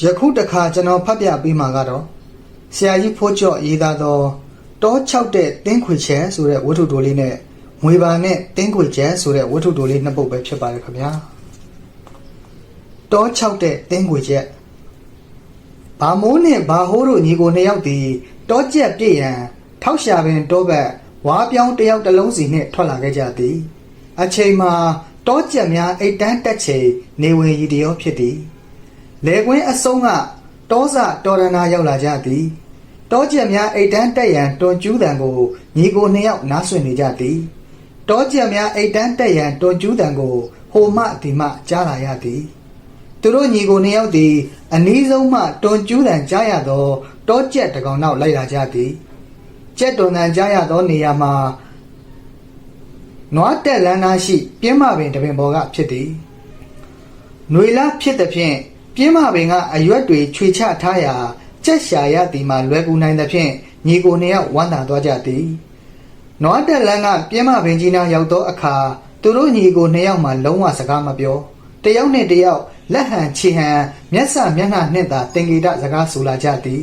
ယခုတခါကျွန်တော်ဖတ်ပြပေးမှာကတော့ဆရာကြီးဖိုးကျော်ရေးသားသောတော6တဲ့တင်းခွေချက်ဆိုတဲ့ဝတ္ထုတိုလေးနဲ့ငွေပါနဲ့တင်းခွေချက်ဆိုတဲ့ဝတ္ထုတိုလေးနှစ်ပုဒ်ပဲဖြစ်ပါတယ်ခင်ဗျာတော6တဲ့တင်းခွေချက်ဘာမိုးနဲ့ဘာဟိုးတို့ညီကိုနှစ်ယောက်သည်တောကျက်ပြည့်ရန်ထောက်ရှာပင်တောဘက်ဝါပြောင်းတစ်ယောက်တစ်လုံးစီနှင့်ထွက်လာခဲ့ကြသည် အချိန်မှာတောကျက်များအိတ်တန်းတက်ချိန်နေဝင်ရီတရောဖြစ်သည် လေကွင်းအစုံးကတောစတော်ရနာရောက်လာကြသည်တောကျက်များအိတ်တန်းတက်ရန်တွန်ကျူးတံကိုညီကိုနှစ်ယောက်နားဆွနေကြသည်တောကျက်များအိတ်တန်းတက်ရန်တွန်ကျူးတံကိုဟိုမှဒီမှကြားလာရသည်သူတို့ညီကိုနှစ်ယောက်သည်အနီးဆုံးမှတွန်ကျူးတံကြားရသောတောကျက်တစ်ကောင်နောက်လိုက်လာကြသည်ကျက်တွန်တံကြားရသောနေရာမှာနွားတက်လန်းသားရှိပြင်းမပင်တပင်ပေါ်ကဖြစ်သည်ຫນွေလားဖြစ်သဖြင့် ပြင်းမပင်ကအရွက်တွေခြွေချထားရာကြက်ရှာရသည်မှာလွယ်ကူနိုင်သဖြင့်ညီကိုနှစ်ယောက်ဝမ်းသာသွားကြသည်နွားတက်လန်းကပြင်းမပင်ကြီးနာရောက်သောအခါသူတို့ညီကိုနှစ်ယောက်မှလုံးဝစကားမပြောတယောက်နဲ့တယောက်လက်ဟန်ချီဟန်မျက်စမျက်နှာနှင့်သာတင်ဂေတစကားဆိုလာကြသည်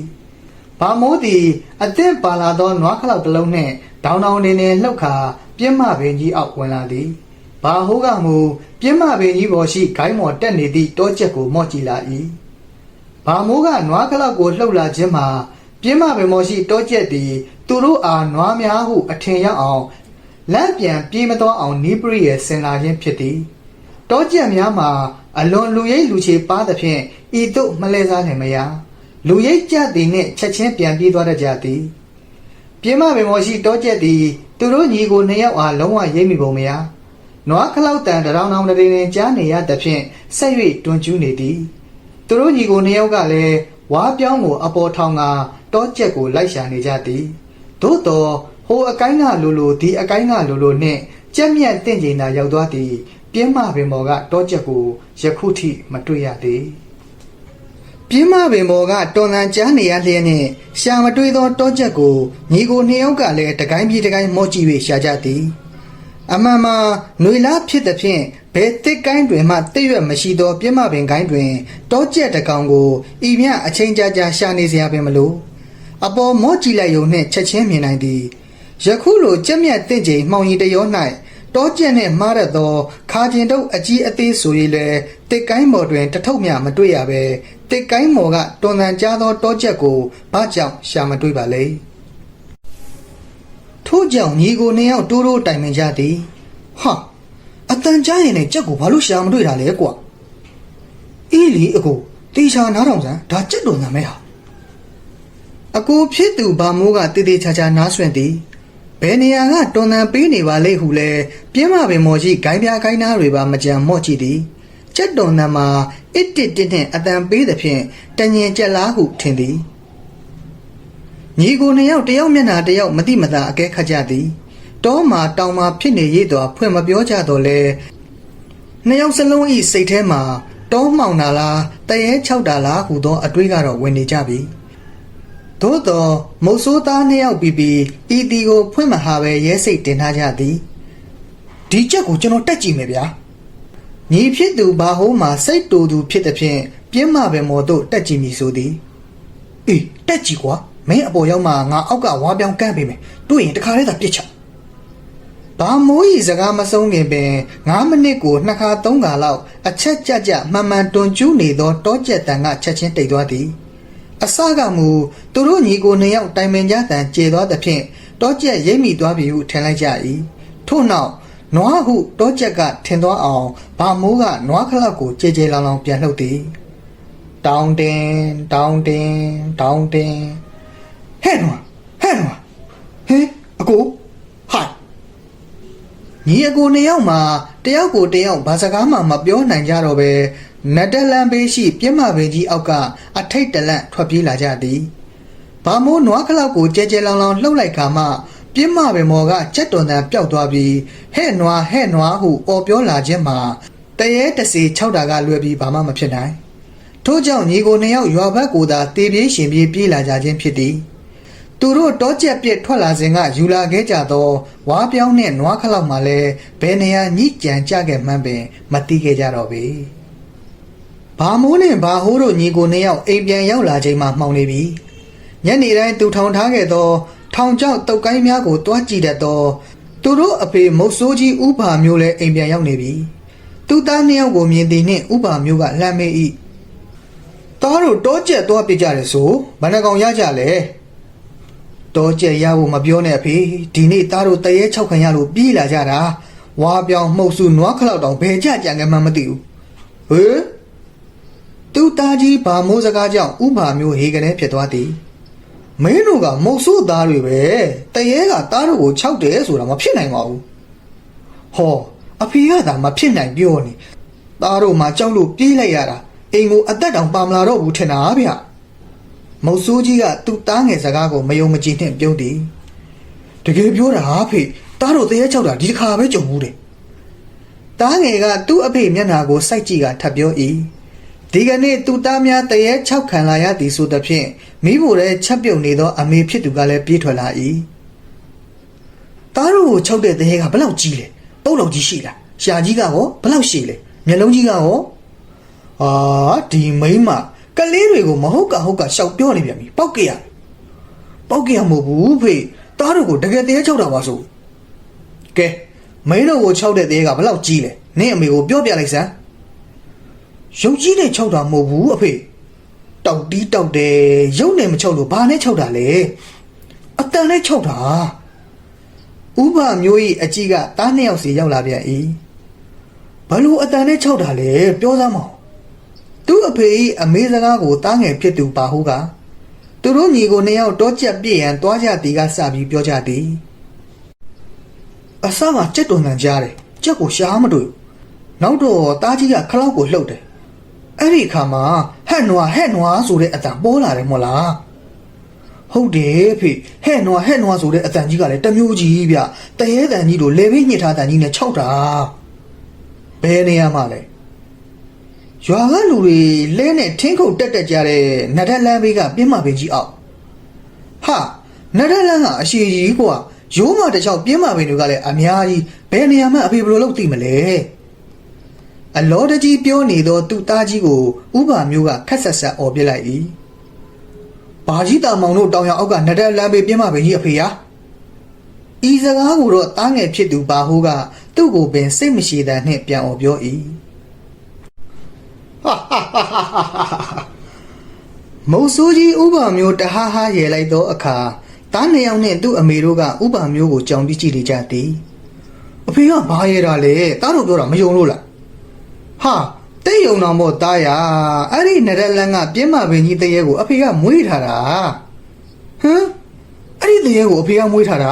ဘာမိုးသည်အသင့်ပါလာသောနွားခလောက်တစ်လုံးနှင့်ဒေါင်ဒေါင်နေနေလှုပ်ခါပြင်းမပင်ကြီးအောက်ဝင်လာသည် ဘာဟိုးကမူပြင်းမပင်ကြီးပေါ်ရှိဂိုင်းမော်တက်နေသည့်တောချက်ကိုမော့ကြည့်လာ၏ဘာမိုးကနွားကလောက်ကိုလှုပ်လာခြင်းမှာပြင်းမပင်မော်ရှိတောချက်သည်သူတို့အားနွားများဟုအထင်ရောက်အောင်လန့်ပြန်ပြေးမတော်အောင်နီးပရိရဲ့ဆင်လာခြင်းဖြစ်သည်တောချက်များမှာအလွန်လူရိပ်လူချေပါသဖြင့်ဤသို့မလဲစားနိုင်မရလူရိပ်ကြသည်နှင့်ချက်ချင်းပြန်ပြေးသွားတတ်ကြသည်ပြင်းမပင်မော်ရှိတောကျက်သည်သူတို့ညီကိုနှစ်ယောက်အားလုံးဝရိပ်မိပုံမရ နွားခလောက်တန်တရောင်တောင်တရင်ရင်ကြားနေရသဖြင့်ဆက်၍တွန်ကျူးနေသည်သူတို့ညီကိုနှစ်ယောက်ကလည်းဝါပြောင်းကိုအပေါ်ထောင်ကတောကျက်ကိုလိုက်ရှာနေကြသည်သို့တော်ဟိုအကိုင်းကလိုလိုဒီအကိုင်းကလိုလိုနှင့်ကြက်မြက်တင့်ကျင်သာရောက်သွားသည်ပြင်းမပင်မော်ကတောကျက်ကိုယခုထိမတွေ့ရသေးပြင်းမပင်ပေါ်ကတော်လန်ကြားနေရလျက်နှင့်ရှာမတွေးသောတောချက်ကိုညီကိုနှစ်ယောက်ကလည်းတကိုင်းပြေးတကိုင်းမော့ကြည့်၍ရှာကြသည် အမှန်မှာຫນွေလားဖြစ်သဖြင့်ဘယ်တစ်ကိုင်းတွင်မှတိရွက်မရှိသောပြင်းမပင်ကိုင်းတွင်တောချက်တစ်ကောင်ကိုဤမြအချိန်ကြာကြာရှာနေစရာပင်မလိုအပေါ်မော့ကြည့်လိုက်ရုံနှင့်ချက်ချင်းမြင်နိုင်သည်ယခုလိုကြက်မြတ်တင့်ချိန်မှောင်ရီတရော၌တောကျက်နှင့်မှားရသောခါကျင်တုပ်အကြီးအသေးဆို၍လည်းတစ်ကိုင်းမော်တွင်တထုပ်မြမတွေ့ရပဲတစ်ကိုင်းမော်ကတွန်တန်ကြားသောတောကျက်ကိုဘာကြောင့်ရှာမတွေ့ပါလဲ ထို့ကြောင့်ညီကိုနှစ်ယောက်တိုးတိုးတိုင်ပင်ကြသည်ဟာအတန်ကြားရင်လည်းကြက်ကိုဘာလို့ရှာမတွေ့တာလဲကွာအေးလီအကိုတေချာနားထောင်စမ်းဒါကြက်တော်နာမဲဟာအကိုဖြစ်သူဘာမိုးကတေးသေးချာချာနားဆွင့်သည်ဘယ်နေရာကတွန်တန်ပေးနေပါလေဟုလဲပြင်းမပင်မော်ရှိဂိုင်းပြားဂိုင်းသားတွေပါမကြံမော့ကြည့်သည်ကြက်တွန်တန်မှာအစ်တစ်တစ်နဲ့အတန်ပေးသဖြင့်တညင်ကြက်လားဟုထင်သည် ညီကိုနှစ်ယောက်တယောက်မျက်နှာတယောက်မတိမတာအကဲခတ်ကြသည်တောမှာတောင်မှာဖြစ်နေရသောဖွင့်မပြောကြတော့လဲနှစ်ယောက်စလုံးဤစိတ်ထဲမှာတောမှောင်တာလားတရေ၆တာလားဟူသောအတွေးကတော့ဝင်နေကြပြီသို့တော့မုတ်ဆိုးသားနှစ်ယောက်ပြီးပြီးဤတီကိုဖွင့်မဟာပဲရဲစိတ်တင်ထားကြသည်ဒီချက်ကိုကျွန်တော်တက်ကြည့်မယ်ဗျာညီဖြစ်သူဘာဟိုးမှာစိတ်တူသူဖြစ်သည်ဖြင့်ပြင်းမပဲမော်တို့တက်ကြည့်မည်ဆိုသည်အေးတက်ကြည့်ကွာ မင်းအပေါ်ရောက်မှငါအောက်ကဝါပြောင်းကန့်ပေးမယ်တွေ့ရင်တခါလေးသာပြစ်ချဘာမိုးကြီးစကားမဆုံးခင်ပင်9မိနစ်ကိုနှစ်ခါသုံးခါလောက်အချက်ကြကြမှန်မှန်တွန်ကျူးနေသောတောကျက်တန်ကချက်ချင်းတိတ်သွားသည်အစကမူသူတို့ညီကိုနှစ်ယောက်တိုင်ပင်ကြတန်ကျေသွားသဖြင့်တောကျက်ရိပ်မိသွားပြီဟုထင်လိုက်ကြ၏ထို့နောက်နွားဟုတောကျက်ကထင်သွားအောင်ဗာမိုးကနွားခလောက်ကိုကြဲကြဲလောင်လောင်ပြန်လှုပ်သည်တောင်းတင်တောင်းတင်တောင်းတင် ဟဲ့နွားဟဲ့နွားဟင်အကိုဟိုင်ညီအကိုနှစ်ယောက်မှာတယောက်ကိုတယောက်ဘာစကားမှမပြောနိုင်ကြတော့ပဲနတ်တလန်ဘေးရှိပြင်းမဘေးကြီးအောက်ကအထိတ်တလန့်ထွက်ပြေးလာကြသည်ဘာမိုးနွားခလောက်ကိုကြဲကြဲလောင်လောင်လှုပ်လိုက်ခါမှပြင်းမဘေမော်ကကြက်တွန်တန်ပျောက်သွားပြီးဟဲ့နွားဟဲ့နွားဟုအော်ပြောလာခြင်းမှာတရေတစီ၆တာကလွယ်ပြီးဘာမှမဖြစ်နိုင်ထို့ကြောင့်ညီကိုနှစ်ယောက်ရွာဘက်ကိုသာတေးပြေးရှင်ပြေးပြေးလာကြခြင်းဖြစ်သည် သူတို့တောကျက်ပြစ်ထွက်လာစဉ်ကယူလာခဲ့ကြသောဝါပြောင်းနဲ့နွားခလောက်မှလည်းဘယ်နေရာညှိကြံကြခဲ့မှန်းပင်မသိခဲ့ကြတော့ပေဘာမိုးနဲ့ဘာဟိုးတို့ညီကိုနှစ်ယောက်အိမ်ပြန်ရောက်လာချိန်မှမှောင်နေပြီညနေတိုင်းသူထောင်ထားခဲ့သော ထောင်ကျောက်တုတ်ကိုင်းများကိုတွားကြည့်တတ်သောသူတို့အဖေမုတ်ဆိုးကြီးဥပါမျိုးလည်းအိမ်ပြန်ရောက်နေပြီသူသားနှစ်ယောက်ကိုမြင်သည်နှင့်ဥပါမျိုးကလှမ်းမေး၏သားတို့တောကျက်သွားပြကြတယ်ဆိုဘယ်နှကောင်ရကြလဲ တောကျက်ရဖို့မပြောနဲ့အဖေဒီနေ့သားတို့တရေ၆ခံရလို့ပြေးလာကြတာဝါပြောင်မှုတ်စုနွားခလောက်တောင်ဘယ်ကြကြံကမှမသိဘူးဟေးသူသားကြီးဗာမိုးစကားကြောင့်ဥပါမျိုးဟေကနေဖြစ်သွားသည်မင်းတို့ကမုတ်ဆိုးသားတွေပဲတရေကသားတို့ကိုခြောက်တယ်ဆိုတာမဖြစ်နိုင်ပါဘူးဟောအဖေကသာမဖြစ်နိုင်ပြောနေသားတို့မှကြောက်လို့ပြေးလိုက်ရတာအိမ်ကိုအသက်တောင်ပါမလာတော့ဘူးထင်တာဗျ မုတ်ဆိုးကြီးကသူ့သားငယ်စကားကိုမယုံမကြည်နဲ့ပြုံးသည်တကယ်ပြောတာဟာဖေသားတို့တရေခြောက်တာဒီတစ်ခါပဲကြုံဘူးတယ်သားငယ်ကသူ့အဖေမျက်နှာကိုစိုက်ကြည့်ကထပ်ပြော၏ဒီကနေ့သူ့သားများတရေခြောက်ခံလာရသည်ဆိုသဖြင့်မိဖို့တဲ့ချက်ပြုတ်နေသောအမေဖြစ်သူကလည်းပြေးထွက်လာ၏သားတို့ကိုခြောက်တဲ့တရေကဘယ်လောက်ကြီးလဲပုတ်လောက်ကြီးရှိလားရှာကြီးကရောဘယ်လောက်ရှိလဲမျက်လုံးကြီးကရောအာဒီမိန်းမ ကလေးတွေကိုမဟုတ်ကဟုတ်ကရှောက်ပြောနေပြန်ပြီပောက်ကြရပောက်ကြရမဟုတ်ဘူးဖေသားတို့ကိုတကယ်တရေခြောက်တာပါဆိုကဲမင်းတို့ကိုခြောက်တဲ့တရေကဘယ်လောက်ကြီးလဲနင့်အမေကိုပြောပြလိုက်စမ်းရုပ်ကြီးနဲ့ခြောက်တာမဟုတ်ဘူးအဖေတောက်တီးတောက်တယ်ရုပ်နဲ့မခြောက်လို့ဘာနဲ့ခြောက်တာလဲအတန်နဲ့ခြောက်တာဥပမျိုးကြီးအကြီးကတားနှစ်ယောက်စီရောက်လာပြန်၏ဘလို့အတန်နဲ့ခြောက်တာလဲပြောစမ်းမအောင် သူ့အဖေကြီးအမေစကားကိုတားငယ်ဖြစ်သူပါဟုတ်ကသူတို့ညီကိုနှစ်ယောက်တောကြက်ပြည့်ရန်တွားကြသည်ကစပြီးပြောကြသည်အဆမကြက်တုံတန်ကြားတယ်ကြက်ကိုရှားမတွေ့ဘူးနောက်တော့တားကြီးကခလောက်ကိုလှုပ်တယ်အဲ့ဒီအခါမှာဟဲ့နွားဟဲ့နွားဆိုတဲ့အတန်ပေါ်လာတယ်မို့လားဟုတ်တယ်ဖေဟဲ့နွားဟဲ့နွားဆိုတဲ့အတန်ကြီးကလည်းတစ်မျိုးကြီးဗျတရေတန်ကြီးတို့လေဘိညစ်ထားတန်ကြီးနဲ့ခြောက်တာဘယ်နေရာမှာလဲ ရွာကလူတွေလဲနဲ့ထင်းခုတ်တက်တက်ကြတဲ့နတ်ထက်လမ်းဘေးကပြင်းမပင်ကြီးအောက်ဟာနတ်ထက်လမ်းကအရှိကြီးကွာရိုးမတစ်ချောင်းပြင်းမပင်တွေကလည်းအများကြီးဘယ်နေရာမှအဖေဘယ်လိုလုပ်သိမလဲအလောတကြီးပြောနေသောသူ့သားကြီးကိုဥပါမျိုးကခက်ဆက်ဆက်អော်ပြလိုက်၏။ဘာကြီးတာမောင်တို့တောင်ရအောက်ကနဒက်လမ်းပေးပြင်းမပင်ကြီးအဖေယာ။ဤစကားကိုတော့တားငယ်ဖြစ်သူဘာဟိုးကသူ့ကိုပင်စိတ်မရှိတဲ့နှင့်ပြန်អော်ပြော၏။ မုတ်ဆိုးကြီးဥပါမျိုးတဟားဟားရဲလိုက်သောအခါတားနှစ်ယောက်နှင့်သူ့အမေတို့ကဥပါမျိုးကိုကြောင်ပြီးကြည့်နေကြသည်။အဖေကဘာရဲတာလဲတားတို့ပြောတာမယုံလို့လားဟာတိတ်ယုံတော်မို့တားရအဲ့ဒီနရက်လန်းကပြင်းမပင်ကြီးတရေကိုအဖေကမွေးထားတာဟမ်အဲ့ဒီတရေကိုအဖေကမွေးထားတာ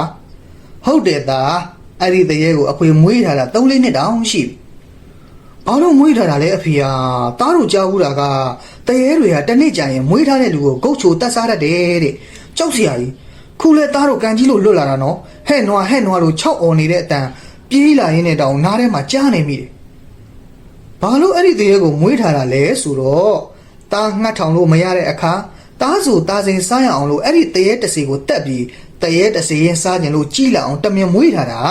ဟုတ်တယ်သားအဲ့ဒီတရေကိုအဖေမွေးထားတာ3လေးနှစ်တောင်ရှိပြီ ဘာလို့မွေးထားတာလဲအဖေဟာတားတို့ကြားဘူးတာကတရေတွေကတစ်နှစ်ကြာရင်မွေးထားတဲ့လူကိုကုတ်ချိုတက်စားတတ်တယ်တဲ့ကြောက်စရာကြီးခုလဲတားတို့ကန်ကြီးလို့လွတ်လာတာနော်ဟဲ့နွားဟဲ့နွားတို့၆អော်နေတဲ့အတန်ပြေးလာရင်းနဲ့တောင်နားထဲမှာကြားနေမိတယ်ဘာလို့အဲ့ဒီတရေကိုမွေးထားတာလဲဆိုတော့တားငှက်ထောင်လို့မရတဲ့အခါတားဆိုတားစိန်စားရအောင်လို့အဲ့ဒီတရေတစီကိုတက်ပြီးတရေတစီရင်စားခြင်းလို့ကြီးလာအောင်တမင်မွေးထားတာ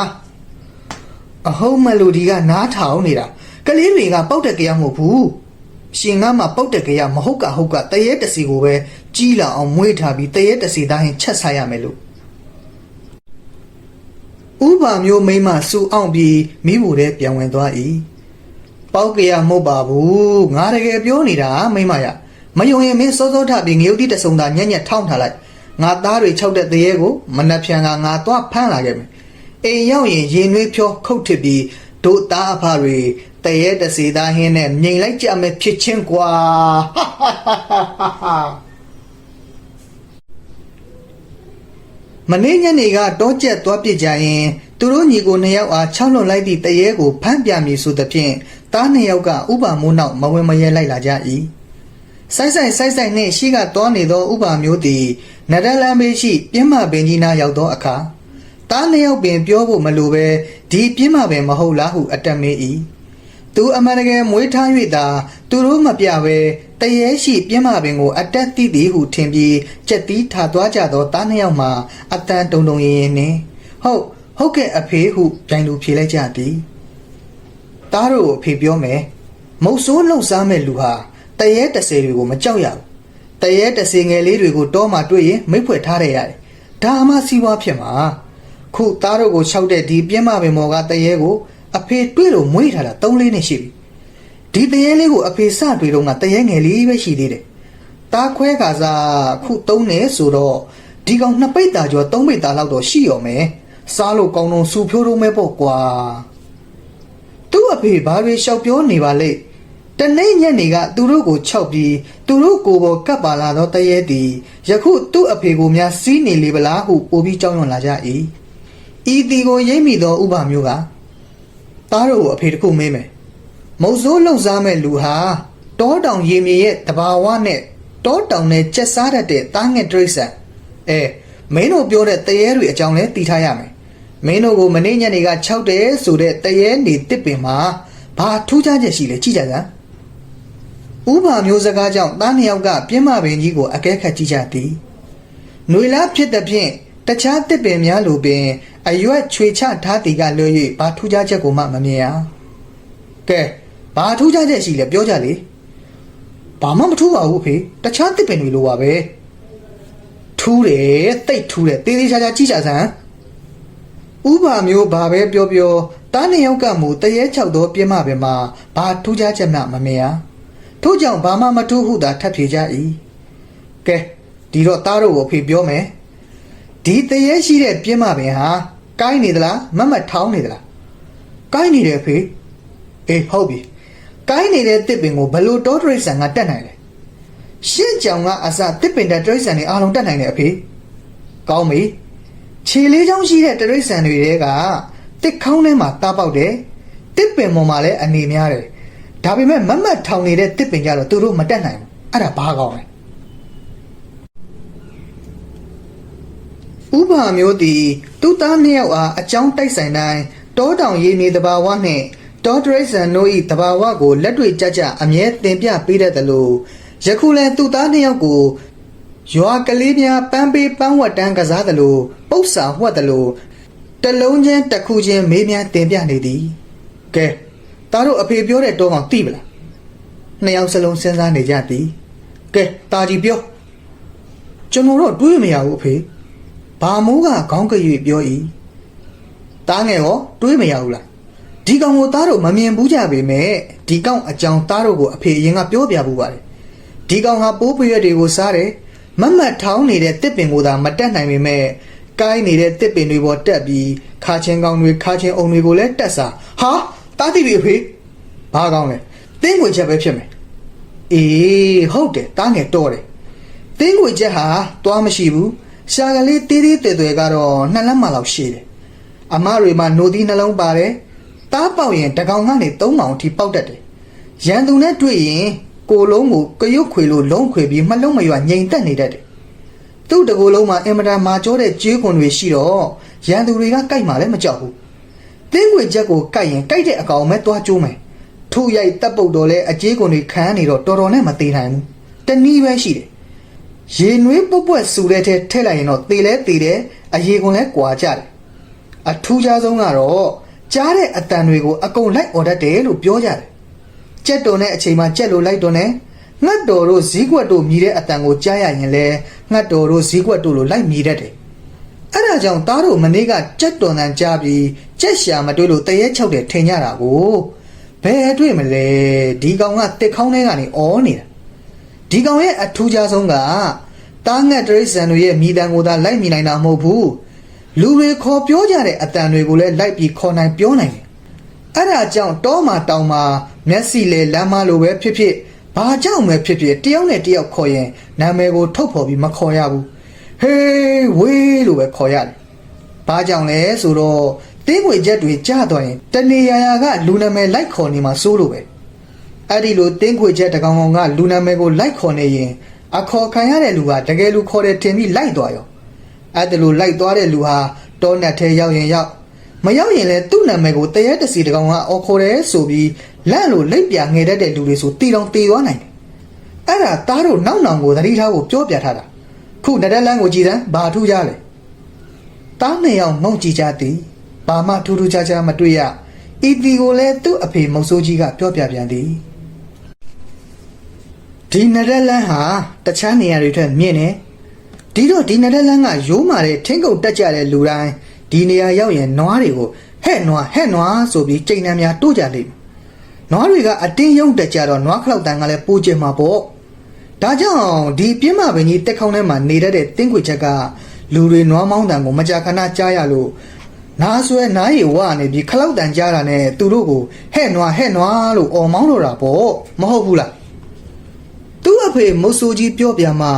အဟုတ်မလို့ဒီကနားထောင်နေတာ ကလေးတွေကပောက်တဲ့ကြရမဟုတ်ဘူးရှင်ကမှပောက်တဲ့ကြရမဟုတ်ကဟုတ်ကတရေတစီကိုပဲကြီးလာအောင်မွေးထားပြီးတရေတစီသားရင်ချက်စားရမယ်လို့ဥပါမျိုးမိန်းမစူအောင်ပြီးမိဖို့တဲ့ပြန်ဝင်သွား၏ပောက်ကရမဟုတ်ပါဘူးငါတကယ်ပြောနေတာမိန်းမရမယုံရင်မင်းစောစောထပြီးငရုတ်တိတဆုံသာညက်ညက်ထောင်းထားလိုက်ငါသားတွေခြောက်တဲ့တရေကိုမနှက်ဖြန်ကငါသွားဖမ်းလာခဲ့မယ်အိမ်ရောက်ရင်ရင်နှွေးဖြောခုတ်ထစ်ပြီးတို့သားအဖတွေ တရေတစီသားဟင်းနဲ့မြိန်လိုက်ကြမယ်ဖြစ်ချင်းကွာမနေ့ညနေကတောကျက်သွားပြစ်ကြရင်သူတို့ညီကိုနှစ်ယောက်အားချောင်းလွန်လိုက်သည့်တရေကိုဖမ်းပြမည်ဆိုသဖြင့်တားနှစ်ယောက်ကဥပါမိုးနောက်မဝင်မရဲလိုက်လာကြ၏ဆိုင်ဆိုင်ဆိုင်ဆိုင်နှင့်ရှိကတောနေသောဥပါမျိုးသည်နဒလန်မေးရှိပြင်းမပင်ကြီးနာရောက်သောအခါတားနှစ်ယောက်ပင်ပြောဖို့မလိုပဲဒီပြင်းမပင်မဟုတ်လားဟုအတက်မေး၏ သူအမှန်တကယ်မွေးထား၍သာသူတို့မပြပဲတရေရှိပြင်းမပင်ကို အတက်တိသည်ဟုထင်ပြီးကြက်တီးထာသွားကြသောတားနှစ်ယောက်မှာအတန်တုံတုံရင်ရင်နှင့်ဟုတ်ဟုတ်ကဲ့အဖေဟုပြိုင်လူဖြေလိုက်ကြသည်တားတို့အဖေပြောမယ်မုတ်ဆိုးလှုပ်ရှားမဲ့လူဟာတတရေတစေတွေကိုမကြောက်ရဘူးတရေတစေငယ်လေးတွေကိုတောမှာတွေ့ရင်မိတ်ဖွဲ့ထားရရတယ်ဒါမှစီးပွားဖြစ်မှာခုသားတို့ကိုခြောက်တဲ့ဒီပြင်းမပင်မော်ကတရေကို အဖေတွေ့လို့မွေးထားတာ၃လေးနှစ်ရှိပြီဒီတရေလေးကိုအဖေစတွေ့တော့ကတရေငယ်လေးပဲရှိသေးတယ်တားခွဲကစားခုသုံးနေဆိုတော့ဒီကောင်နှစ်ပိတ်တာကျော်သုံးပိတ်တာလောက်တော့ရှိရောမယ်စားလို့ကောင်းတော့စူဖြိုးတော့မဲပေါ့ကွာသူ့အဖေဘာတွေလျှောက်ပြောနေပါလိမ့်တနေ့ညနေကသူတို့ကိုခြောက်ပြီးသူတို့ကိုယ်ပေါ်ကပ်ပါလာတော့တရေသည်ယခုသူ့အဖေကိုများစီးနေလေပလားဟုပိုပြီးကြောက်ရွံ့လာကြ၏ဤတီကိုရိမ့်မိသောဥပမျိုးက သားတို့ကိုအဖေတခုမေးမယ်မုတ်ဆိုးလှုပ်ရှားမဲ့လူဟာတောတောင်ရေမြေရဲ့တဘာဝနဲ့တောတောင်နဲ့ကျက်စားတတ်တဲ့သားငှက်တရိษံအဲမင်းတို့ပြောတဲ့တရေတွေအကြောင်းလဲသိထားရမယ် မင်းတို့ကိုမနေ့ညနေက6တယ်ဆိုတဲ့တရေနေတစ်ပင်မှာဘာထူးခြားချက်ရှိလဲကြည့်ကြစမ်းဥပမျိုးစကားကြောင့်သားနှစ်ယောက်ကပြင်းမပင်ကြီးကိုအကဲခတ်ကြည့်ကြသည်ຫນွေလားဖြစ်တဲ့ဖြင့်တခြားတစ်ပင်များလိုပင် အရွက်ချွေချထားတီကလွှဲ၍ဘာထူးခြားချက်ကိုမှမမြင်ရကဲဘာထူးခြားချက်ရှိလဲပြောကြလေဘာမှမထူးပါဘူးအဖေတခြားတစ်ပင်တွေလိုပါပဲထူးတယ်တိတ်ထူးတယ်တေးသေးချာချာကြည့်ကြစမ်းဥပါမျိုးဘာပဲပြောပြောတားနှစ်ယောက်ကမူတရေချောက်သောပြင်းမပဲမှာဘာထူးခြားချက်မှမမြင်ရထို့ကြောင့်ဘာမှမထူးဟုသာထပ်ဖြေကြ၏ကဲဒီတော့တားတို့ကိုအဖေပြောမယ်ဒီတရေရှိတဲ့ပြင်းမပင်ဟာ ကိုင်းနေသလားမတ်မတ်ထောင်းနေသလားကိုင်းနေတယ်အဖေအေးဟုတ်ပြီကိုင်းနေတဲ့တစ်ပင်ကိုဘယ်လို့တောတရိတ်ဆန်ကတက်နိုင်လဲရှင်းကြောင်ကအစတစ်ပင်တက်တရိတ်ဆန်တွေအားလုံးတက်နိုင်တယ်အဖေကောင်းပြီခြေလေးချောင်းရှိတဲ့တရိတ်ဆန်တွေတဲကတစ်ခေါင်းထဲမှာတားပေါက်တယ်တစ်ပင်ပေါ်မှာလည်းအနေများတယ်ဒါပေမဲ့မတ်မတ်ထောင်နေတဲ့တစ်ပင်ကြတော့သူတို့မတက်နိုင်ဘူးအဲ့ဒါဘာကောင်းလဲ ဥပမာမျိုးသည်သူ့သားနှစ်ယောက်အားအကြောင်းတိုက်ဆိုင်တိုင်းတောတောင်ရည်နေတဘာဝနှင့်တောတရိတ်ဆန်တို့၏တဘာဝကိုလက်တွေ့ကြကြအမြဲတင်ပြပေးတတ်တယ်လို့ယခုလည်းသူ့သားနှစ်ယောက်ကိုရွာကလေးများပန်းပေးပန်းဝတ်တန်းကစားသလိုပု္ပ္ပာဝတ်သလိုတလုံးချင်းတစ်ခုချင်းမေးမြန်းတင်ပြနေသည်ကဲသားတို့အဖေပြောတဲ့တောကောင်သိပလားနှစ်ယောက်စလုံးစဉ်းစားနေကြသည်ကဲตาကြီးပြောကျွန်တော်တော့တွေးမရဘူးအဖေ ဘာမိုးကခေါင်းကရွေပြော၏တားငယ်ရောတွေးမရဘူးလားဒီကောင်ကိုသားတို့မမြင်ဘူးကြပေမဲ့ဒီကောင်အကြောင်းသားတို့ကိုအဖေအရင်ကပြောပြဘူးပါတယ်ဒီကောင်ဟာပိုးပွေရက်တွေကိုစားတယ်မတ်မတ်ထောင်းနေတဲ့တစ်ပင်ကိုသာမတက်နိုင်ပေမဲ့ကိုင်းနေတဲ့တစ်ပင်တွေပေါ်တက်ပြီးခါချင်းကောင်တွေခါချင်းအုံတွေကိုလည်းတက်စားဟာတားတိပြီအဖေဘာကောင်းလဲတင်းခွေချက်ပဲဖြစ်မယ်အေးဟုတ်တယ်တားငယ်တော့တယ်တင်းခွေချက်ဟာတွားမရှိဘူး ရှာကလေးတေးသေးတဲတဲကတော့နှစ်လက်မှလောက်ရှိတယ်အမတွေမှာနိုသီးနှလုံးပါတယ်တားပေါက်ရင်တကောင်ကနေသုံးကောင်အထိပေါက်တတ်တယ်ရန်သူနဲ့တွေ့ရင်ကိုယ်လုံးကိုကရုတ်ခွေလို့လုံးခွေပြီးမလုံးမရွငြိမ်သက်နေတတ်တယ်သူ့တကိုယ်လုံးမှာအင်မတန်မာကျောတဲ့ကြေးခွန်တွေရှိတော့ရန်သူတွေကကြိုက်မှလည်းမကြောက်ဘူးတင်းခွေချက်ကိုကြိုက်ရင်ကြိုက်တဲ့အကောင်မဲ့သွားကျိုးမယ်ထို့ရိုက်တပ်ပုတ်တော်လဲအကြေးခွန်တွေခံနေတော့တော်တော်နဲ့မသေးနိုင်ဘူးတနည်းပဲရှိတယ် ရေနွေးပုတ်ပွက်ဆူတဲ့ထဲထည့်လိုက်ရင်တော့သေလဲသေတယ်အရေခွန်လဲကွာကြတယ်အထူးခြားဆုံးကတော့ကြားတဲ့အတန်တွေကိုအကုန်လိုက်អော်တတ်တယ်လို့ပြောကြတယ်ကြက်တော်နဲ့အချိန်မှကြက်လိုလိုက်တော်နဲ့ငှက်တော်တို့ဈီးကွက်တို့မြည်တဲ့အတန်ကိုကြားရရင်လဲငှက်တော်တို့ဈီးကွက်တို့လိုလိုက်မြည်တတ်တယ်အဲ့ဒါကြောင့်သားတို့မနေ့ကကြက်တော်နံကြားပြီးကြက်ရှာမတွေ့လို့တရေချောက်တယ်ထင်ကြတာကိုဘယ်တွေ့မလဲဒီကောင်ကတစ်ခေါင်းထဲကနေအော်နေတာ ဒီကောင်ရဲ့အထူးခြားဆုံးကတားငတ်တရိษံတွေရဲ့မိတန်ကိုသာလိုက်မိနိုင်တာမဟုတ်ဘူးလူတွေခေါ်ပြောကြတဲ့အတန်တွေကိုလည်းလိုက်ပြီးခေါ်နိုင်ပြောနိုင်တယ်အဲ့ဒါကြောင့်တောမှာတောင်မှာမျက်စိလေလမ်းမလိုပဲဖြစ်ဖြစ်ဘာကြောင့်ပဲဖြစ်ဖြစ်တယောက်နဲ့တယောက်ခေါ်ရင်နာမည်ကိုထုတ်ဖော်ပြီးမခေါ်ရဘူးဟေးဝေးလို့ပဲခေါ်ရတယ်ဘာကြောင့်လဲဆိုတော့တင်းငွေချက်တွေကြားသွားရင်တနေရာရာကလူနာမည်လိုက်ခေါ်နေမှာစိုးလို့ပဲ အဲ့ဒီလိုတင်းခွေချက်တကောင်ကောင်ကလူနာမည်ကိုလိုက်ခေါ်နေရင်အခေါ်ခံရတဲ့လူကတကယ်လူခေါ်တယ်တင်ပြီးလိုက်သွားရောအဲ့ဒီလိုလိုက်သွားတဲ့လူဟာတောနတ်ထဲရောက်ရင်ရောက်မရောက်ရင်လည်းသူ့နာမည်ကိုတရေတစီတကောင်ကအော်ခေါ်တယ်ဆိုပြီးလန့်လို့လက်ပြငယ်တတ်တဲ့လူတွေဆိုတီတောင်တီသွားနိုင်တယ်အဲ့ဒါသားတို့နောက်နောင်ကိုသတိထားဖို့ပြောပြထားတာခုနတဲ့လန်းကိုကြည်စမ်းဘာထူးကြလဲတားနေအောင်ငုံကြည့်ကြသည်ဘာမှထူးထူးခြားခြားမတွေ့ရဤတီကိုလည်းသူ့အဖေမုတ်ဆိုးကြီးကပြောပြပြန်သည် ဒီနရက်လန်းဟာတခြားနေရာတွေထက်မြင့်နေဒီတော့ဒီနရက်လန်းကရိုးမာတဲ့ထင်းကုန်တက်ကြတဲ့လူတိုင်းဒီနေရာရောက်ရင်နွားတွေကိုဟဲ့နွားဟဲ့နွားဆိုပြီးကြိမ်နှံများတိုးကြလိမ့်မယ်နွားတွေကအတင်းယုံတက်ကြတော့နွားခလောက်တန်ကလည်းပိုးကျင်မှာပေါ့ဒါကြောင့်ဒီပြင်းမပင်ကြီးတက်ခေါင်းထဲမှာနေတတ်တဲ့တင်းခွေချက်ကလူတွေနွားမောင်းတန်ကိုမကြာခဏကြားရလို့နားဆွဲနားရီဝါနေပြီးခလောက်တန်ကြားတာနဲ့သူတို့ကိုဟဲ့နွားဟဲ့နွားလို့အော်မောင်းတော့တာပေါ့မဟုတ်ဘူးလား သူ့အဖေမုတ်ဆိုးကြီးပြောပြမှ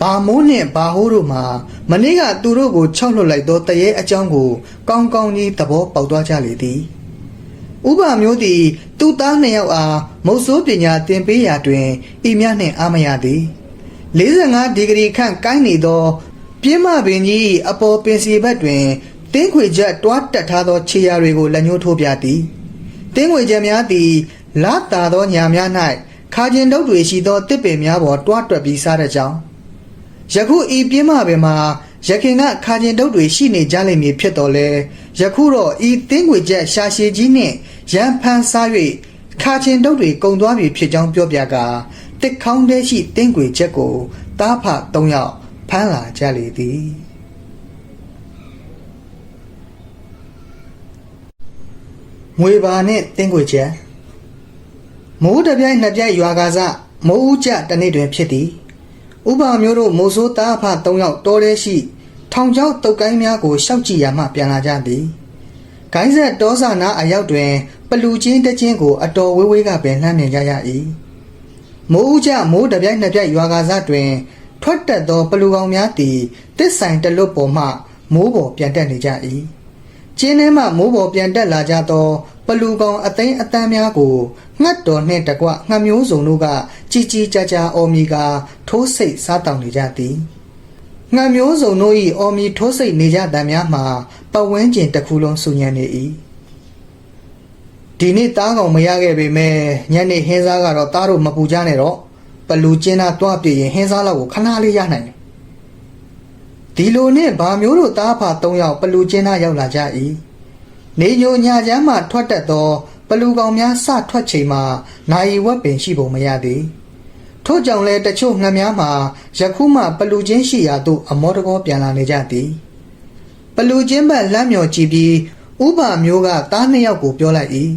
ဘာမိုးနဲ့ဘာဟိုးတို့မှာမနေ့ကသူတို့ကိုခြောက်လွတ်လိုက်သောတရေအကြောင်းကို ကောင်းကောင်းကြီးသဘောပေါက်သွားကြလေသည်ဥပမျိုးသည်သူ့သားနှစ်ယောက်အားမုတ်ဆိုးပညာသင်ပေးရာတွင်ဤမြနှင့်အားမရသည်45ဒီဂရီခန့်ကိုင်းနေသော ပြင်းမပင်ကြီး၏အပေါ်ပင်စီဘက်တွင်တင်းခွေချက်တွားတက်ထားသောခြေရာတွေကိုလက်ညှိုးထိုးပြသည်တင်းငွေချက်များသည်လာတာသောညာများ၌ ခါကျင်တုပ်တွေရှိသောတစ်ပင်များပေါ်တွားတွက်ပြီးစားတဲ့ကြောင်းယခုဤပြင်းမပင်မှာရခင်ကခါကျင်တုပ်တွေရှိနေကြလိမ့်မည်ဖြစ်တော်လဲယခုတော့ဤတင်းငွေချက်ရှာရှည်ကြီးနှင့်ရန်ဖန်စား၍ခါကျင်တုပ်တွေကုံသွားပြီဖြစ်ကြောင်းပြောပြကာတစ်ခေါင်းထဲရှိတင်းငွေချက်ကိုတားဖ၃ယောက်ဖမ်းလာကြလေသည်ငွေပါနှင့်တင်းခွေချက် မိုးတစ်ပြိုင်နှစ်ပြိုင်ရွာကားစမိုးဦးကျတစ်နေ့တွင်ဖြစ်သည်ဥပမျိုးတို့မိုးဆိုးသားဖ၃ယောက်တောထဲရှိ ထောင်ချောက်တုတ်ကိုင်းများကိုရှောက်ကြည့်ရမှပြန်လာကြသည်ဂိုင်းဆက်တောဆာနာအရောက်တွင် ပလူချင်းတချင်းကိုအတော်ဝေးဝေးကပင်လှမ်းမြင်ကြရ၏မိုးဦးကျမိုးတစ်ပြိုင်နှစ်ပြိုင်ရွာကားစတွင် ထွက်တက်သော ပလူကောင်များသည်တစ်ဆိုင်တလွတ်ပေါ်မှမိုးပေါ်ပြန်တက်နေကြ၏ ကျင်းထဲမှမိုးပေါ်ပြန်တက်လာကြသောပလူကောင်အသိမ်းအတန်းများကိုငှက်တော်နှင့်တကွငှက်မျိုးစုံတို့ကជីជីကြာကြာအော်မီကာထိုးစိတ်စားတောင်းနေကြသည်ငှက်မျိုးစုံတို့၏အော်မီထိုးစိတ်နေကြတံများမှာပဝန်းကျင်တစ်ခုလုံးဆူညံနေ၏ဒီနေ့တားကောင်မရခဲ့ပေမဲ့ညနေဟင်းစားကတော့တားတို့မပူကြနဲ့တော့ပလူကျင်းသားတွားပြည့်ရင်ဟင်းစားလောက်ကိုခဏလေးရနိုင်တယ် ဒီလိုနဲ့ဗာမျိုးတို့တားဖာ၃ယောက်ပလူကျင်းသားရောက်လာကြ၏နေညိုညာချမ်းမှထွက်တက်သော ပလူကောင်များစထွက်ချိန်မှာနိုင်ဝက်ပင်ရှိပုံမရသေးထို့ကြောင့်လဲတချို့ငှက်များမှာယခုမှပလူချင်းရှိရာသို့အမောတကောပြန်လာနေကြသည်ပလူချင်းဘက်လမ်းမြော်ကြည့်ပြီးဥပမျိုးကသားနှစ်ယောက်ကိုပြောလိုက်၏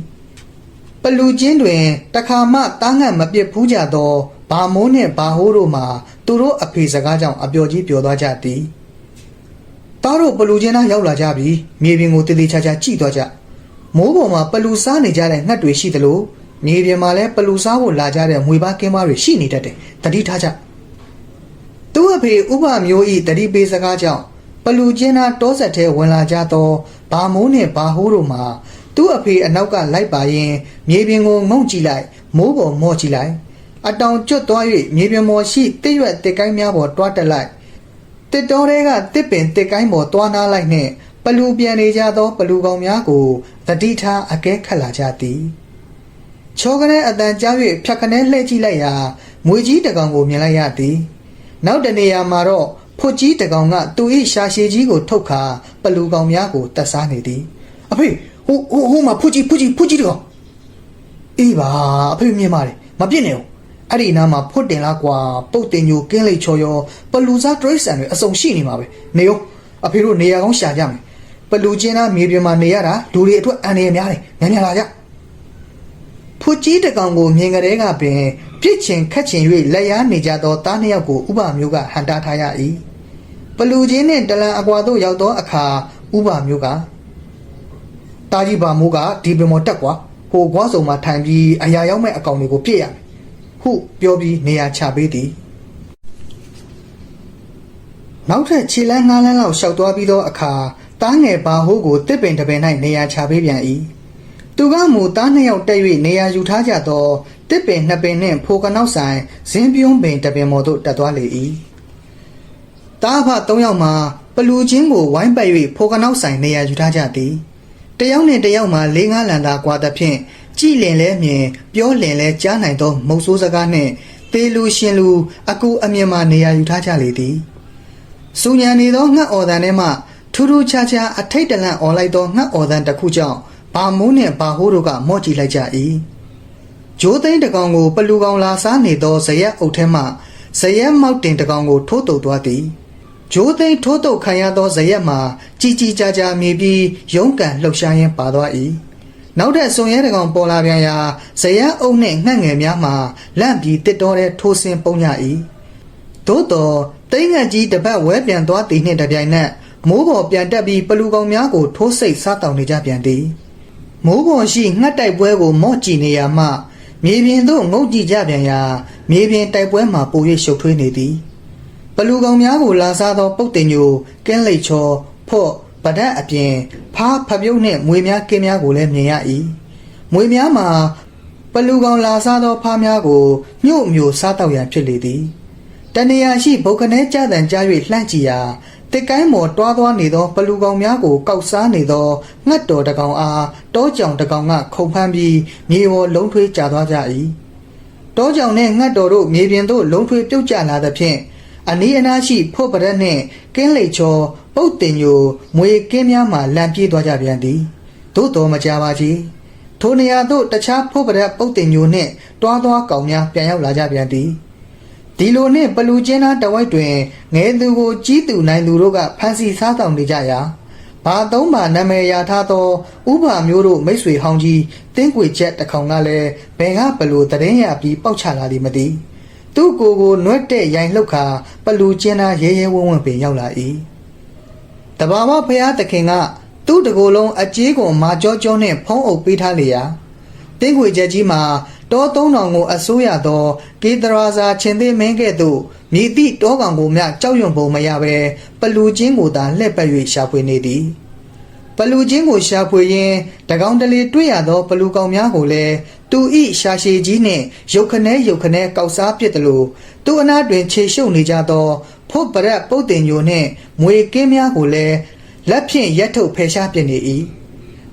ပလူချင်းတွင်တခါမှသားငတ်မပြစ်ဘူးကြသောဘာမိုးနှင့်ဘာဟိုးတို့မှာသူတို့အဖေစကားကြောင့်အပျော်ကြီးပျော်သွားကြသည် သားတို့ပလူချင်းသားရောက်လာကြပြီမြေပြင်ကိုတည်တည်ချာချာကြည့်သွားကြမိုးပေါ်မှာပလူစားနေကြတဲ့ငှက်တွေရှိသလိုမြေပြင်မှာလည်းပလူစားဖို့လာကြတဲ့မွေပါကင်းပါတွေရှိနေတတ်တယ်တတိထားကြသူ့အဖေဥပမျိုးဤတတိပေးစကားကြောင့်ပလူချင်းသားတောဆက်ထဲဝင်လာကြသောဘာမိုးနှင့်ဘာဟိုးတို့မှာသူ့အဖေအနောက်ကလိုက်ပါရင်မြေပြင်ကိုငုံကြည့်လိုက်မိုးပေါ်မော့ကြည့်လိုက်အတောင်ကျွတ်သွား၍မြေပြင်ပေါ်ရှိတစ်ရွက်တစ်ကိုင်းများပေါ်တွားတက်လိုက် တစ်တော်တွေကတစ်ပင်တစ်ကိုင်းပေါ်တွားနာလိုက်နှင့်ပလူပြန်နေကြသောပလူကောင်များကိုတတိထားအကဲခတ်လာကြသည်ချောကလေးအတန်ကြား၍ဖြတ်ခနဲလှည့်ကြည့်လိုက်ရာမွေကြီးတကောင်ကိုမြင်လိုက်ရသည်နောက်တနေရာမှာတော့ဖွတ်ကြီးတကောင်ကသူ၏ရှာရှည်ကြီးကိုထုတ်ခါပလူကောင်များကိုတတ်စားနေသည်အဖေဟိုဟိုဟိုမှာဖွတ်ကြီးဖွတ်ကြီးဖွတ်ကြီးတကောင်အေးပါအဖေမြင်ပါတယ်မပြစ်နဲ့ဦး အဲ့ဒီနားမှာဖွတ်တင်လားကွာပုတ်တင်ညိုကင်းလိတ်ချော်ရောပလူစားတရိတ်ဆန်တွေအစုံရှိနေမှာပဲနေရောအဖေတို့နေရာကောင်းရှာကြမယ်ပလူချင်းသားမြေပြင်မှာနေရတာလူတွေအတွက်အန္တရာယ်များတယ်မြန်မြန်လာကြဖွတ်ကြီးတကောင်ကိုမြင်ကလေးကပင်ပြစ်ချင်ခတ်ချင်၍လက်ရားနေကြသောသားနှစ်ယောက်ကိုဥပမျိုးကဟန်တာထားရ၏ပလူချင်းနှင့်တလန်အကွာသို့ရောက်သောအခါဥပမျိုးကတာကြီးပါမိုးကဒီပင်မော်တက်ကွာဟိုကွာစုံမှာထိုင်ပြီးအရာရောက်မဲ့အကောင်တွေကိုပြည့်ရမယ် ဟုပြောပြီးနေရာချပေးသည်နောက်ထပ်ခြေလန်းငားလန်းလောက်ရှောက်သွားပြီးသောအခါတားငယ်ဘာဟိုးကိုတစ်ပင်တစ်ပင်၌နေရာချပေးပြန်၏သူကမူတားနှစ်ယောက်တက်၍နေရာယူထားကြသောတစ်ပင်နှစ်ပင်နှင့်ဖိုကနောက်ဆိုင်ဇင်းပြုံးပင်တစ်ပင်မော်သို့တက်သွားလေ၏တားဖသုံးယောက်မှာပလူချင်းကိုဝိုင်းပတ်၍ဖိုကနောက်ဆိုင်နေရာယူထားကြသည်တယောက်နှင့်တယောက်မှာလေးငါးလန်သာကွာသဖြင့် ကြည်လင်လဲမြင်ပြောလင်လဲကြားနိုင်သောမုတ်ဆိုးစကားနှင့်တေလူရှင်လူအကူအမြင်မှနေရာယူထားကြလေသည်စူညံနေသောငှက်အော်တန်ထဲမှထူးထူးခြားခြားအထိတ်တလန့်အော်လိုက်သောငှက်အော်တန်တစ်ခုကြောင့်ဘာမိုးနှင့်ဘာဟိုးတို့ကမော့ကြည့်လိုက်ကြ၏ဂျိုးသိန်းတကောင်ကိုပလူကောင်လာစားနေသောဇရက်အုပ်ထဲမှဇရက်မောက်တင်တကောင်ကိုထိုးတုပ်သွားသည်ဂျိုးသိန်းထိုးတုပ်ခံရသောဇရက်မှာကြီးကြီးကြာကြာမြည်ပြီးရုံးကန်လှုပ်ရှားရင်းပါသွား၏ နောက်ထပ်စုံရဲတကောင်ပေါ်လာပြန်ရာဇရက်အုပ်နှင့်ငှက်ငယ်များမှာလန့်ပြီးတစ်တော်တဲ့ထိုးစင်ပုံည၏သို့တော်တိတ်ငတ်ကြီးတပတ်ဝဲပြန်သွားသည်နှင့်တပြိုင်နက်မိုးပေါ်ပြန်တက်ပြီးပလူကောင်များကိုထိုးစိတ်စားတောင်နေကြပြန်သည်မိုးပေါ်ရှိငှက်တိုက်ပွဲကိုမော့ကြည့်နေရမှမြေပြင်သို့ငုတ်ကြည့်ကြပြန်ရာမြေပြင်တိုက်ပွဲမှာပို၍ရှုပ်ထွေးနေသည်ပလူကောင်များကိုလာစားသောပုတ်တင်ညိုကင်းလိတ်ချောဖော့ ပဒတ်အပြင်ဖားဖပြုတ်နှင့်မွေများကင်းများကိုလည်းမြင်ရ၏မွေများမှာပလူကောင်လာစားသောဖားများကိုညှို့မျိုးစားတောက်ရန်ဖြစ်လေသည်တနေရာရှိဘုတ်ခနဲကြတန်ကြား၍လှန့်ကြည့်ရာတစ်ကိုင်းမော်တွားသွားနေသောပလူကောင်များကိုကောက်စားနေသောငှက်တော်တစ်ကောင်အားတောကြောင်တစ်ကောင်ကခုန်ဖမ်းပြီးမြေပေါ်လုံးထွေးကျသွားကြ၏တောကြောင်နှင့်ငှက်တော်တို့မြေပြင်သို့လုံးထွေးပြုတ်ကျလာသဖြင့်အနီးအနားရှိဖို့ပရက်နှင့်ကင်းလိတ်ချော ပုတ်တင်ညိုမွေကင်းများမှလန်ပြေးသွားကြပြန်သည်သို့တော်မကြပါကြီးထိုနေရာသို့တခြားဖို့ပရက်ပုတ်တင်ညိုနှင့်တွားသွားကောင်များပြန်ရောက်လာကြပြန်သည်ဒီလိုနဲ့ပလူချင်းသားတဝိုက်တွင်ငယ်သူကိုကြီးသူနိုင်သူတို့ကဖန်စီစားတောင်နေကြရာဘာသုံးပါနာမည်ရထားသောဥပါမျိုးတို့မိတ်ဆွေဟောင်းကြီးတင်းကွေချက်တစ်ခေါင်ကလည်းဘယ်ကပလူတရင်ရပြီးပေါက်ချလာသည်မသိသူ့ကိုယ်ကိုနွက်တဲ့ရိုင်လှုပ်ခါပလူချင်းသားရဲရဲဝံ့ဝံ့ပင်ရောက်လာ၏ တဘာဝဖရာသခင်ကသူ့တကိုယ်လုံးအကြေးကိုမာကြောကြောနဲ့ဖုံးအုပ်ပေးထားလေရာတင်းခွေချက်ကြီးမှာတောသုံးတောင်ကိုအစိုးရသောကေတရာဇာချင်းသေးမင်းကဲ့သို့မြည်သည့်တောကောင်ကိုမျှကြောက်ရွံ့ပုံမရဘဲပလူချင်းကိုသာလှည့်ပတ်၍ရှာဖွေနေသည်ပလူချင်းကိုရှာဖွေရင်းတကောင်တလေတွေ့ရသောပလူကောင်များကိုလည်းသူဤရှာရှည်ကြီးနှင့်ရုတ်ခနဲရုတ်ခနဲကောက်စားပစ်တယ်လို့သူ့အနားတွင်ခြေရှုပ်နေကြသော ဖို့ပရက်ပုတ်တင်ညိုနှင့်မွေကင်းများကိုလည်းလက်ဖြင့်ရက်ထုတ်ဖယ်ရှားပစ်နေ၏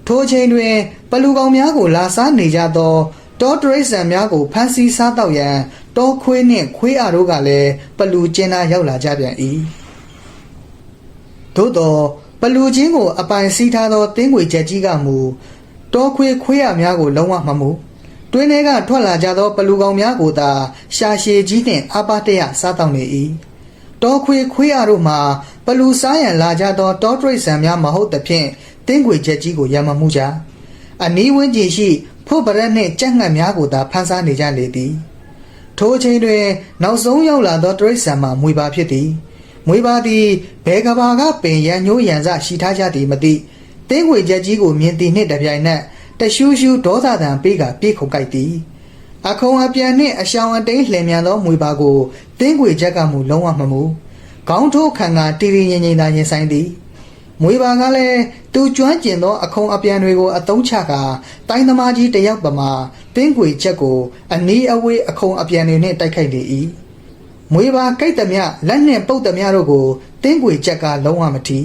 ထိုအချိန်တွင် ပလူကောင်များကိုလာစားနေကြသောတောတရိษံများကိုဖမ်းဆီးစားတော့ရန်တောခွေးနှင့်ခွေးအားတို့ကလည်းပလူကျင်းသားရောက်လာကြပြန်၏သို့သောပလူချင်းကိုအပိုင်စီးထားသောတင်းငွေချက်ကြီးကမူတောခွေးခွေးအားများကိုလုံးဝမမှုတွင်းထဲကထွက်လာကြသောပလူကောင်များကိုသာရှာရှည်ကြီးနှင့်အပါတရစားတော့နေ၏ တောခွေးခွေးအားတို့မှာပလူစားရန်လာကြသောတောတရိษံများမဟုတ်သဖြင့်တင်းငွေချက်ကြီးကိုရမမှုကြအနီးဝန်းကျင်ရှိဖို့ပရက်နှင့်ကြက်ငှက်များကိုသာဖန်ဆားနေကြလေသည်ထိုအချိန်တွင်နောက်ဆုံးရောက်လာသောတရိษံမှာမွေပါဖြစ်သည်မွေပါသည်ဘယ်ကဘာကပင်ရန်ညိုးရန်စရှိထားကြသည်မသိတင်းခွေချက်ကြီးကိုမြင်သည်နှင့်တပြိုင်နက်တရှူးရှူးဒေါသတံပေးကပြေးခုန်ကြိုက်သည် အခုံအပြန်နှင့်အရှောင်အတိန်လှည့်မြန်သောမွေပါကို တင်းခွေချက်ကမူလုံးဝမမူခေါင်းထိုးခံကတီရီငင်ငင်သာရင်ဆိုင်သည်မွေပါကလည်းသူကျွမ်းကျင်သောအခုံအပြန်တွေကိုအသုံးချကာတိုင်းသမားကြီးတယောက်ပမာတင်းခွေချက်ကိုအနီးအဝေးအခုံအပြန်တွေနှင့်တိုက်ခိုက်လေ၏မွေပါကိတ်သမျှလက်နှင့်ပုတ်သမျှတို့ကိုတင်းခွေချက်ကလုံးဝမထီ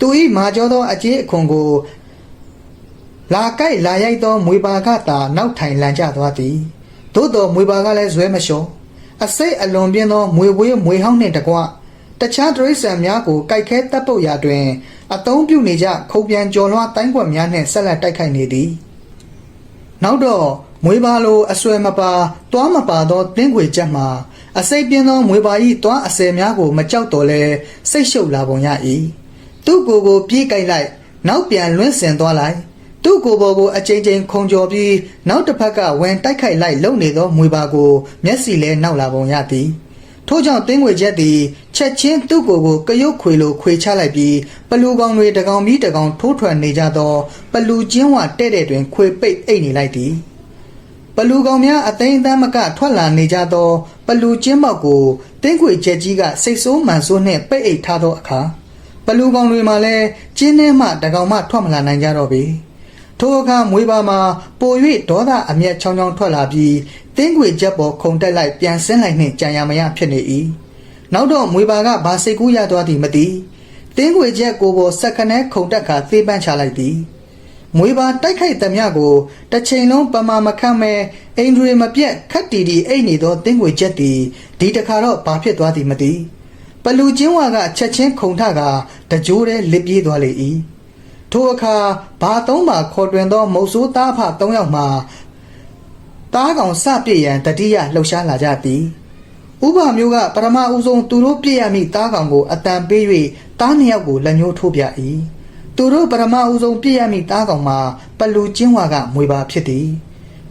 သူ၏မာကျောသောအကျေးအခွန်ကိုလာကြိုက်လာရိုက်သောမွေပါကသာနောက်ထိုင်လန်ကျသွားသည်သို့တော်မွေပါကလည်းဇွဲမလျှော့ အစိတ်အလွန်ပြင်းသောမွေဝေးမွေဟောင်းနှင့်တကွတခြားတရိษံများကိုကြိုက်ခဲတပ်ပုတ်ရာတွင်အသုံးပြုနေကြခုံပြန်ကြော်လွှားတိုင်းကွက်များနှင့်ဆက်လက်တိုက်ခိုက်နေသည်နောက်တော့မွေပါလိုအဆွဲမပါတွားမပါသောတင်းခွေချက်မှာအစိတ်ပြင်းသောမွေပါ၏တွားအစဲများကိုမကြောက်တော့လဲစိတ်ရှုပ်လာပုံရ၏သူ့ကိုယ်ကိုပြေးကြိုက်လိုက်နောက်ပြန်လွင့်စင်သွားလိုက် သူ့ကိုယ်ပေါ်ကိုအချိန်ချင်းခုံကျော်ပြီးနောက်တစ်ဖက်ကဝင်တိုက်ခိုက်လိုက်လုံနေသောမွေပါကိုမျက်စီလဲနောက်လာပုံရသည်ထို့ကြောင့်တင်းငွေချက်သည်ချက်ချင်းသူ့ကိုယ်ကိုကရုတ်ခွေလိုခွေချလိုက်ပြီးပလူကောင်တွေတကောင်ပြီးတကောင်ထိုးထွက်နေကြသောပလူချင်းဝတဲ့တဲ့တွင်ခွေပိတ်အိတ်နေလိုက်သည်ပလူကောင်များအသိမ်းအသမ်းမကထွက်လာနေကြသောပလူချင်းမောက်ကိုတင်းခွေချက်ကြီးကစိတ်ဆိုးမှန်ဆိုးနှင့်ပိတ်အိတ်ထားသောအခါပလူကောင်တွေမှာလည်းကျင်းထဲမှတကောင်မှထွက်မလာနိုင်ကြတော့ပေ ထိုအခါမွေးပါမှာပို၍ဒေါသအမျက်ချောင်းချောင်းထွက်လာပြီးတင်းခွေချက်ပေါ်ခုန်တက်လိုက်ပြန်ဆင်းလိုက်နှင့်ကြံရမရဖြစ်နေ၏နောက်တော့မွေပါကဘာစိတ်ကူးရသွားသည်မသိတင်းခွေချက်ကိုပေါ်စက္ကနဲခုန်တက်ခါသေးပန်းချလိုက်သည်မွေပါတိုက်ခိုက်သမျှကိုတစ်ချိန်လုံးပမာမခန့်မဲ့အိမ်တွေမပြက်ခက်တီတီအိတ်နေသောတင်းခွေချက်သည်ဒီတခါတော့ဘာဖြစ်သွားသည်မသိပလူချင်းဝါကချက်ချင်းခုန်ထကတကြိုးတည်းလစ်ပြေးသွားလေ၏ ထိုအခါဘာသုံးပါခေါ်တွင်သောမုတ်ဆိုးသားဖသုံးယောက်မှတားကောင်စပြည့်ရန်တတိယလှုပ်ရှားလာကြသည်ဥပမျိုးကပရမဦးဆုံးသူတို့ပြည့်ရမည့်တားကောင်ကိုအတန်ပေး၍တားနှစ်ယောက်ကိုလက်ညှိုးထိုးပြ၏သူတို့ပရမဦးဆုံးပြည့်ရမည့်တားကောင်မှာပလူချင်းဝါကမွေပါဖြစ်သည်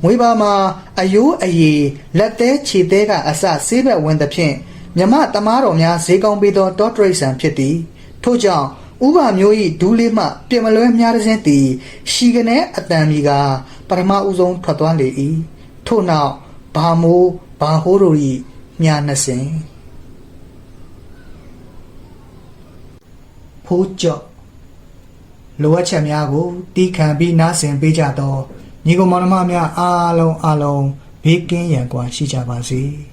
မွေပါမှာအယိုးအယေလက်သေးခြေသေးကအစဆေးဘက်ဝင်သဖြင့်မြမတမားတော်များဈေးကောင်းပေးသောတောတရိษံဖြစ်သည်ထို့ကြောင့် ဥပမျိုး၏ဒူးလေးမှပြင်မလွဲမြားတစ်စင်းသည်ရှီကနေအတန်မီကပရမဦးဆုံးထွက်သွားလေ၏ထို့နောက်ဘာမိုးဘာဟိုးတို့၏မြားနှစ်စင်ဖိုးကြော့လိုအပ်ချက်များကိုတီးခံပြီးနားဆင်ပေးကြသောညီကောင်မောင်နှမများအားလုံးအားလုံးဘေးကင်းရန်ကွာရှိကြပါစေ။